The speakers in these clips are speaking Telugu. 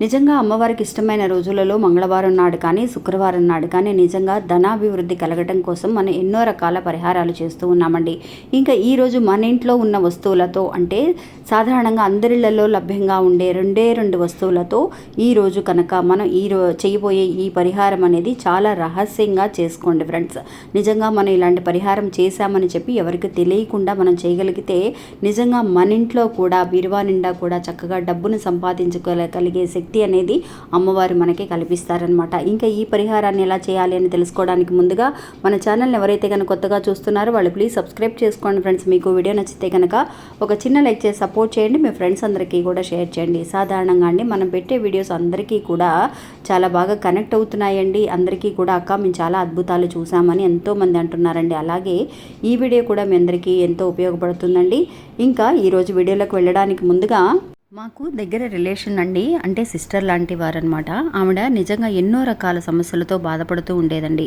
నిజంగా అమ్మవారికి ఇష్టమైన రోజులలో మంగళవారం నాడు కానీ శుక్రవారం నాడు కానీ నిజంగా ధనాభివృద్ధి కలగటం కోసం మనం ఎన్నో రకాల పరిహారాలు చేస్తూ ఉన్నామండి. ఇంకా ఈరోజు మన ఇంట్లో ఉన్న వస్తువులతో అంటే సాధారణంగా అందరిళ్ళలో లభ్యంగా ఉండే రెండే రెండు వస్తువులతో ఈరోజు కనుక మనం ఈ రో చేయబోయే ఈ పరిహారం అనేది చాలా రహస్యంగా చేసుకోండి ఫ్రెండ్స్. నిజంగా మనం ఇలాంటి పరిహారం చేశామని చెప్పి ఎవరికి తెలియకుండా మనం చేయగలిగితే నిజంగా మన ఇంట్లో కూడా బీరువా నిండా కూడా చక్కగా డబ్బును సంపాదించుకోగలిగే శక్తి అనేది అమ్మవారు మనకి కల్పిస్తారనమాట ఇంకా ఈ పరిహారాన్ని ఎలా చేయాలి అని తెలుసుకోవడానికి ముందుగా మన ఛానల్ని ఎవరైతే కనుక కొత్తగా చూస్తున్నారో వాళ్ళు ప్లీజ్ సబ్స్క్రైబ్ చేసుకోండి ఫ్రెండ్స్. మీకు వీడియో నచ్చితే కనుక ఒక చిన్న లైక్ చేసి సపోర్ట్ చేయండి. మీ ఫ్రెండ్స్ అందరికీ కూడా షేర్ చేయండి. సాధారణంగా అండి మనం పెట్టే వీడియోస్ అందరికీ కూడా చాలా బాగా కనెక్ట్ అవుతున్నాయండి. అందరికీ కూడా అక్క మేము చాలా అద్భుతాలు చూసామని ఎంతోమంది అంటున్నారండి. అలాగే ఈ వీడియో కూడా మీ అందరికీ ఎంతో ఉపయోగపడుతుందండి. ఇంకా ఈరోజు వీడియోలోకి వెళ్ళడానికి ముందుగా మాకు దగ్గర రిలేషన్ అండి అంటే సిస్టర్ లాంటి వారనమాట ఆవిడ నిజంగా ఎన్నో రకాల సమస్యలతో బాధపడుతూ ఉండేదండి.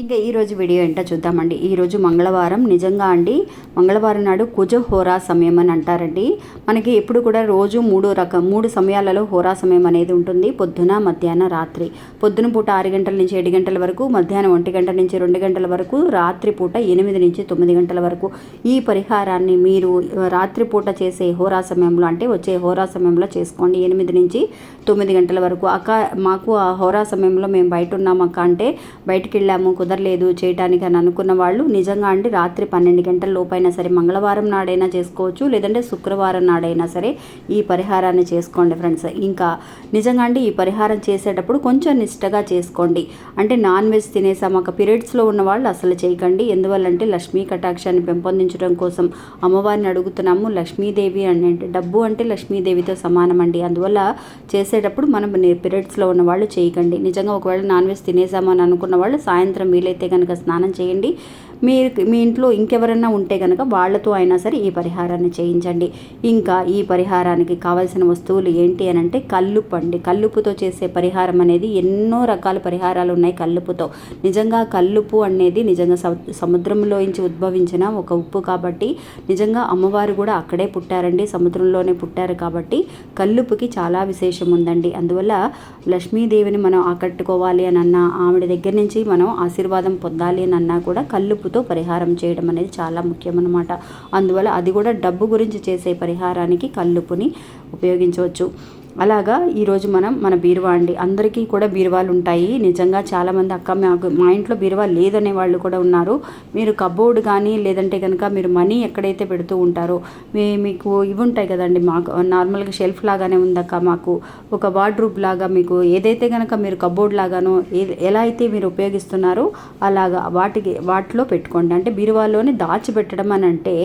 ఇంకా ఈరోజు వీడియో ఏంటో చూద్దామండి. ఈరోజు మంగళవారం. నిజంగా అండి మంగళవారం నాడు కుజ హోరా సమయం అని అంటారండి. మనకి ఎప్పుడు కూడా రోజు మూడు రకం మూడు సమయాలలో హోరా సమయం అనేది ఉంటుంది. పొద్దున మధ్యాహ్నం రాత్రి. పొద్దున పూట ఆరు గంటల నుంచి ఏడు గంటల వరకు మధ్యాహ్నం ఒంటి గంట నుంచి రెండు గంటల వరకు రాత్రి పూట ఎనిమిది నుంచి తొమ్మిది గంటల వరకు. ఈ పరిహారాన్ని మీరు రాత్రి పూట చేసే హోరా సమయంలో అంటే వచ్చే హోరా సమయంలో చేసుకోండి. ఎనిమిది నుంచి తొమ్మిది గంటల వరకు. అక్క మాకు ఆ హోరా సమయంలో మేము బయట ఉన్నాం అక్క అంటే బయటికి వెళ్ళాము కుదరలేదు చేయడానికి అని అనుకున్న వాళ్ళు నిజంగా అండి రాత్రి పన్నెండు గంటల లోపైనా సరే మంగళవారం నాడైనా చేసుకోవచ్చు లేదంటే శుక్రవారం నాడైనా సరే ఈ పరిహారాన్ని చేసుకోండి ఫ్రెండ్స్. ఇంకా నిజంగా అండి ఈ పరిహారం చేసేటప్పుడు కొంచెం నిష్టగా చేసుకోండి. అంటే నాన్ వెజ్ తినేసాం ఒక పీరియడ్స్లో ఉన్న వాళ్ళు అసలు చేయకండి. ఎందువల్లంటే లక్ష్మీ కటాక్షాన్ని పెంపొందించడం కోసం అమ్మవారిని అడుగుతున్నాము లక్ష్మీదేవి అని అంటే డబ్బు అంటే లక్ష్మీదేవితో సమానం అండి. అందువల్ల చేసేటప్పుడు మనం పీరియడ్స్లో ఉన్న వాళ్ళు చేయకండి. నిజంగా ఒకవేళ నాన్ వెజ్ తినేసామని అనుకున్న వాళ్ళు సాయంత్రం వీలైతే కనుక స్నానం చేయండి. మీరు మీ ఇంట్లో ఇంకెవరైనా ఉంటే కనుక వాళ్ళతో అయినా సరే ఈ పరిహారాన్ని చేయించండి. ఇంకా ఈ పరిహారానికి కావాల్సిన వస్తువులు ఏంటి అని అంటే కల్లుపు అండి. కల్లుపుతో చేసే పరిహారం అనేది ఎన్నో రకాల పరిహారాలు ఉన్నాయి కల్లుపుతో నిజంగా కల్లుపు అనేది నిజంగా సముద్రంలో నుంచి ఉద్భవించిన ఒక ఉప్పు కాబట్టి నిజంగా అమ్మవారు కూడా అక్కడే పుట్టారండి సముద్రంలోనే పుట్టారు కాబట్టి కల్లుపుకి చాలా విశేషం ఉందండి. అందువల్ల లక్ష్మీదేవిని మనం ఆకట్టుకోవాలి అని అన్నా ఆవిడ దగ్గర నుంచి మనం ఆశీర్వాదం పొందాలి అని అన్నా కూడా డబ్బుతో పరిహారం చేయడం అనేది చాలా ముఖ్యం అనమాట అందువల్ల అది కూడా డబ్బు గురించి చేసే పరిహారానికి కల్లుపుని ఉపయోగించవచ్చు. అలాగా ఈరోజు మనం మన బీరువా అండి. అందరికీ కూడా బీరువాలు ఉంటాయి. నిజంగా చాలామంది అక్క మాకు మా ఇంట్లో బీరువా లేదనే వాళ్ళు కూడా ఉన్నారు. మీరు కబోర్డ్ కానీ లేదంటే కనుక మీరు మనీ ఎక్కడైతే పెడుతూ ఉంటారో మీ మీకు ఇవి ఉంటాయి కదండి. మాకు నార్మల్గా షెల్ఫ్ లాగానే ఉందక్క మాకు. ఒక వార్డ్రూబ్ లాగా మీకు ఏదైతే కనుక మీరు కబోర్డ్ లాగానో ఎలా అయితే మీరు ఉపయోగిస్తున్నారో అలాగా వాటికి వాటిలో పెట్టుకోండి. అంటే బీరువాలోనే దాచిపెట్టడం అని అంటే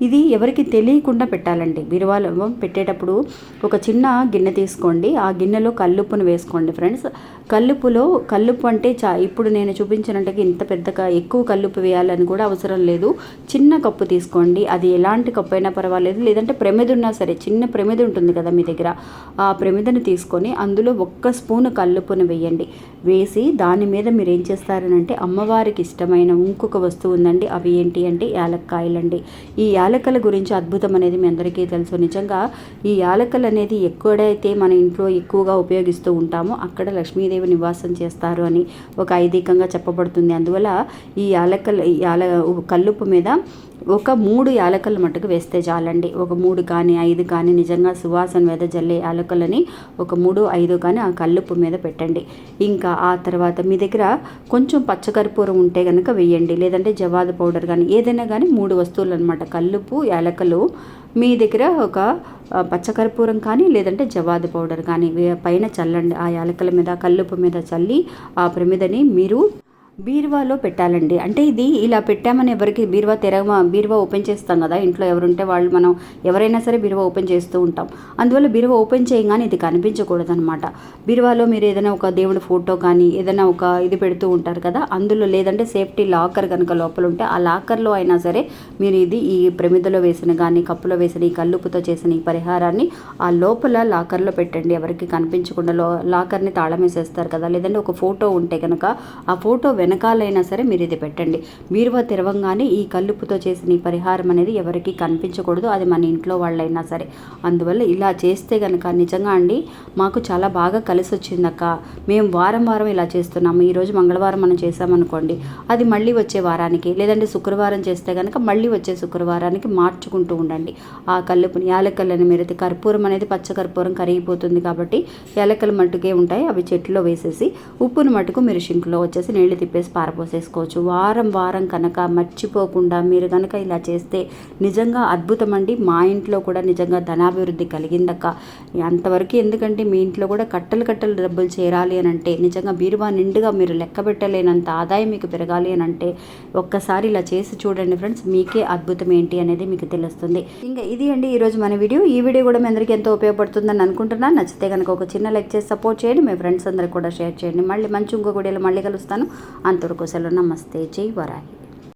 ఇది ఎవరికి తెలియకుండా పెట్టాలండి. బీరువాలో పెట్టేటప్పుడు ఒక చిన్న గిన్నె తీసుకోండి. ఆ గిన్నెలో కల్లుప్పును వేసుకోండి ఫ్రెండ్స్. కల్లుప్పులో కల్లుప్పు అంటే చా ఇప్పుడు నేను చూపించినట్టుగా ఇంత పెద్దగా ఎక్కువ కల్లుప్పు వేయాలని కూడా అవసరం లేదు. చిన్న కప్పు తీసుకోండి. అది ఎలాంటి కప్పు అయినా పర్వాలేదు. లేదంటే ప్రమిద ఉన్నా సరే చిన్న ప్రమిద ఉంటుంది కదా మీ దగ్గర. ఆ ప్రమిదను తీసుకొని అందులో ఒక్క స్పూన్ కల్లుప్పును వేయండి. వేసి దాని మీద మీరు ఏం చేస్తారనంటే అమ్మవారికి ఇష్టమైన ఇంకొక వస్తువు ఉందండి. అవి ఏంటి అంటే యాలక్కాయలండి. ఈ యాల యాలకల గురించి అద్భుతం అనేది మీ అందరికీ తెలుసు. నిజంగా ఈ యాలకలు అనేది ఎక్కడైతే మన ఇంట్లో ఎక్కువగా ఉపయోగిస్తూ ఉంటామో అక్కడ లక్ష్మీదేవి నివాసం చేస్తారు అని ఒక ఐదీకంగా చెప్పబడుతుంది. అందువల్ల ఈ యాలకల యాల కల్లుపు మీద ఒక మూడు యాలకలు మటుకు వేస్తే చాలండి. ఒక మూడు కానీ ఐదు కానీ నిజంగా సువాసన మీద జల్లే యాలకలని ఒక మూడు ఐదు కానీ ఆ కల్లుపు మీద పెట్టండి. ఇంకా ఆ తర్వాత మీ దగ్గర కొంచెం పచ్చకర్పూరం ఉంటే కనుక వేయండి. లేదంటే జవాద పౌడర్ కానీ ఏదైనా కానీ మూడు వస్తువులు అనమాట కల్లుపు యాలకలు మీ దగ్గర ఒక పచ్చకర్పూరం కానీ లేదంటే జవాదు పౌడర్ కానీ పైన చల్లండి ఆ యాలకల మీద కల్లుపు మీద చల్లి ఆ ప్రమిదని మీరు బీరువాలో పెట్టాలండి. అంటే ఇది ఇలా పెట్టామని ఎవరికి బీరువా తెరవ బీరువా ఓపెన్ చేస్తాం కదా ఇంట్లో ఎవరుంటే వాళ్ళు మనం ఎవరైనా సరే బీరువా ఓపెన్ చేస్తూ ఉంటాం. అందువల్ల బీరువా ఓపెన్ చేయగానే ఇది కనిపించకూడదు అనమాట బీరువాలో మీరు ఏదైనా ఒక దేవుడి ఫోటో కానీ ఏదైనా ఒక ఇది పెడుతూ ఉంటారు కదా అందులో లేదంటే సేఫ్టీ లాకర్ కనుక లోపల ఉంటే ఆ లాకర్లో అయినా సరే మీరు ఇది ఈ ప్రమిదలో వేసిన కానీ కప్పులో వేసిన ఈ కల్లుపుతో చేసిన ఈ పరిహారాన్ని ఆ లోపల లాకర్లో పెట్టండి. ఎవరికి కనిపించకుండా లో లాకర్ని తాళం వేసేస్తారు కదా లేదంటే ఒక ఫోటో ఉంటే కనుక ఆ ఫోటో వెనకాలైనా సరే మీరు ఇది పెట్టండి. బీరువా తెరవంగానే ఈ కల్లుపుతో చేసిన ఈ పరిహారం అనేది ఎవరికి కనిపించకూడదు. అది మన ఇంట్లో వాళ్ళైనా సరే. అందువల్ల ఇలా చేస్తే కనుక నిజంగా అండి మాకు చాలా బాగా కలిసి వచ్చిందక్క మేము వారం వారం ఇలా చేస్తున్నాము. ఈరోజు మంగళవారం మనం చేసామనుకోండి అది మళ్ళీ వచ్చే వారానికి లేదంటే శుక్రవారం చేస్తే కనుక మళ్ళీ వచ్చే శుక్రవారానికి మార్చుకుంటూ ఉండండి. ఆ కల్లుపుని యాలకల్లని మీరైతే కర్పూరం అనేది పచ్చ కర్పూరం కరిగిపోతుంది కాబట్టి యాలకలు మట్టుకే ఉంటాయి. అవి చెట్టులో వేసేసి ఉప్పును మటుకు మీరు షింకులో వచ్చేసి నీళ్ళు తిప్పేసి పారపోసేసుకోవచ్చు వారం వారం కనుక మర్చిపోకుండా మీరు కనుక ఇలా చేస్తే నిజంగా అద్భుతం అండి. మా ఇంట్లో కూడా నిజంగా ధనాభివృద్ధి కలిగిందక్క. అంతవరకు ఎందుకంటే మీ ఇంట్లో కూడా కట్టలు కట్టలు డబ్బులు చేరాలి అని అంటే నిజంగా బీరువా నిండుగా మీరు లెక్క పెట్టలేనంత ఆదాయం మీకు పెరగాలి అని అంటే ఒక్కసారి ఇలా చేసి చూడండి ఫ్రెండ్స్ మీకే అద్భుతం ఏంటి అనేది మీకు తెలుస్తుంది. ఇంకా ఇది అండి ఈరోజు మన వీడియో. ఈ వీడియో కూడా మీ అందరికీ ఎంతో ఉపయోగపడుతుందని అనుకుంటున్నాను. నచ్చితే కనుక ఒక చిన్న లైక్ చేసి సపోర్ట్ చేయండి. మీ ఫ్రెండ్స్ అందరికి కూడా షేర్ చేయండి. మళ్ళీ మంచి ఇంకో వీడియోలో మళ్ళీ కలుస్తాను. అంతవరకు సెలవు నమస్తే జై వరాహి.